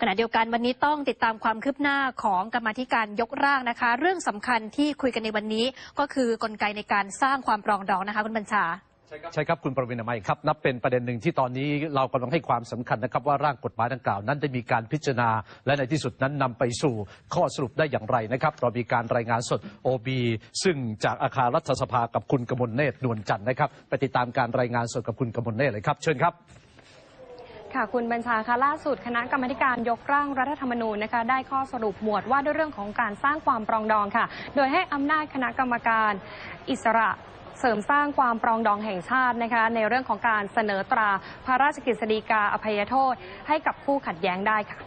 ขณะเดียวกันวันนี้ต้องติดตามความคืบหน้าของกรรมธิการยกร่างนะคะ เรื่องสำคัญที่คุยกันในวันนี้ก็คือกลไกในการสร้างความปรองดองนะคะคุณบัญชาใช่ครับคุณประวินามัยครับนับเป็นประเด็นหนึ่งที่ตอนนี้เรากำลังให้ความสำคัญนะครับว่าร่างกฎหมายดังกล่าวนั้นได้มีการพิจารณา และในที่สุดนั้นนำไปสู่ข้อสรุปได้อย่างไรนะครับเรามีการรายงานสด OB ซึ่งจากอาคารรัฐสภากับคุณกมลเนตรนวลจันทร์นะครับไปติดตามการรายงานสดกับคุณกมลเนตรเลยครับเชิญครับ ค่ะคุณบัญชาคะล่าสุดคณะกรรมการยกร่างรัฐธรรมนูญนะคะได้ข้อสรุปหมวดว่าด้วยเรื่องของการสร้างความปรองดองค่ะ โดยให้อำนาจคณะกรรมการอิสระเสริมสร้างความปรองดองแห่งชาตินะคะในเรื่องของการเสนอตราพระราชกฤษฎีกาอภัยโทษให้กับผู้ขัดแย้งได้ค่ะ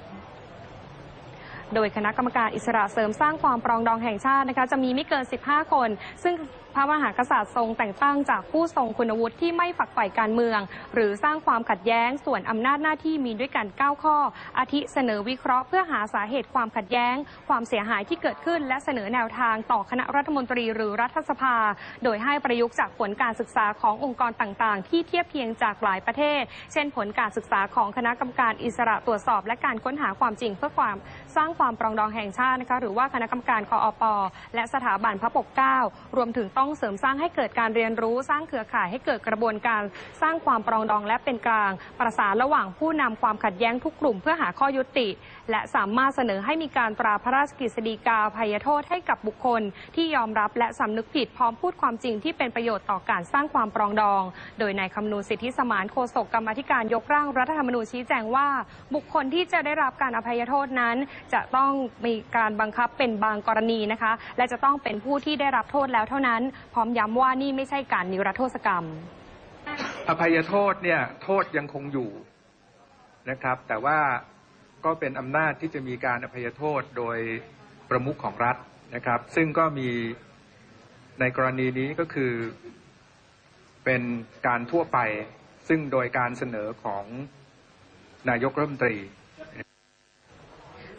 โดยคณะกรรมการอิสระเสริมสร้างความปรองดองแห่งชาตินะคะจะมีไม่เกิน 15 คน ซึ่งพระมหากษัตริย์ทรงแต่งตั้งจากผู้ทรงคุณวุฒิที่ไม่ฝักใฝ่การเมือง หรือสร้างความขัดแย้งส่วนอำนาจหน้าที่มีด้วยกัน 9 ข้อ อาทิเสนอวิเคราะห์เพื่อหาสาเหตุความขัดแย้ง ความเสียหายที่เกิดขึ้น และเสนอแนวทางต่อคณะรัฐมนตรีหรือรัฐสภา โดยให้ประยุกต์จากผลการศึกษาขององค์กรต่างๆ ที่เทียบเคียงจากหลายประเทศ เช่น ผลการศึกษาของคณะกรรมการอิสระตรวจสอบ และการค้นหาความจริงเพื่อความสร้างความปรองดองแห่งชาตินะคะหรือว่าคณะกรรมการคอปและสถาบันพระปกเกล้ารวมถึงต้องเสริมสร้างให้เกิดการเรียนรู้ สร้างเครือข่ายให้เกิดกระบวนการสร้างความปรองดองและเป็นกลาง ประสานระหว่างผู้นำความขัดแย้งทุกกลุ่มเพื่อหาข้อยุติ และสามารถเสนอให้มีการตราพระราชกฤษฎีกาภัยโทษให้กับบุคคล ที่ยอมรับและสำนึกผิดพร้อมพูดความจริงที่เป็นประโยชน์ต่อการสร้างความปรองดอง โดยนายคำนูสิทธิสมานโฆษกกรรมธิการยกร่างรัฐธรรมนูญชี้แจงว่า บุคคลที่จะได้รับการอภัยโทษนั้น จะต้องมีการบังคับเป็นบางกรณีนะคะ และจะต้องเป็นผู้ที่ได้รับโทษแล้วเท่านั้น พร้อมย้ำว่านี่ไม่ใช่การนิรโทษกรรม อภัยโทษเนี่ยโทษยังคงอยู่นะครับ แต่ว่าก็เป็นอำนาจที่จะมีการอภัยโทษโดยประมุขของรัฐนะครับ ซึ่งก็มีในกรณีนี้ก็คือเป็นการทั่วไป ซึ่งโดยการเสนอของนายกรัฐมนตรี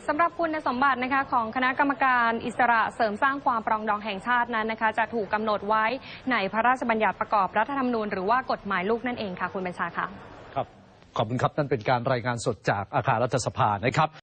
สำหรับคุณสมบัตินะคะของคณะกรรมการอิสระเสริมสร้างความปรองดองแห่งชาตินั้นนะคะ จะถูกกำหนดไว้ในพระราชบัญญัติประกอบรัฐธรรมนูญหรือว่ากฎหมายลูกนั่นเองค่ะ คุณบัญชาค่ะครับขอบคุณครับนั่นเป็นการรายงานสดจากอาคารรัฐสภานะครับ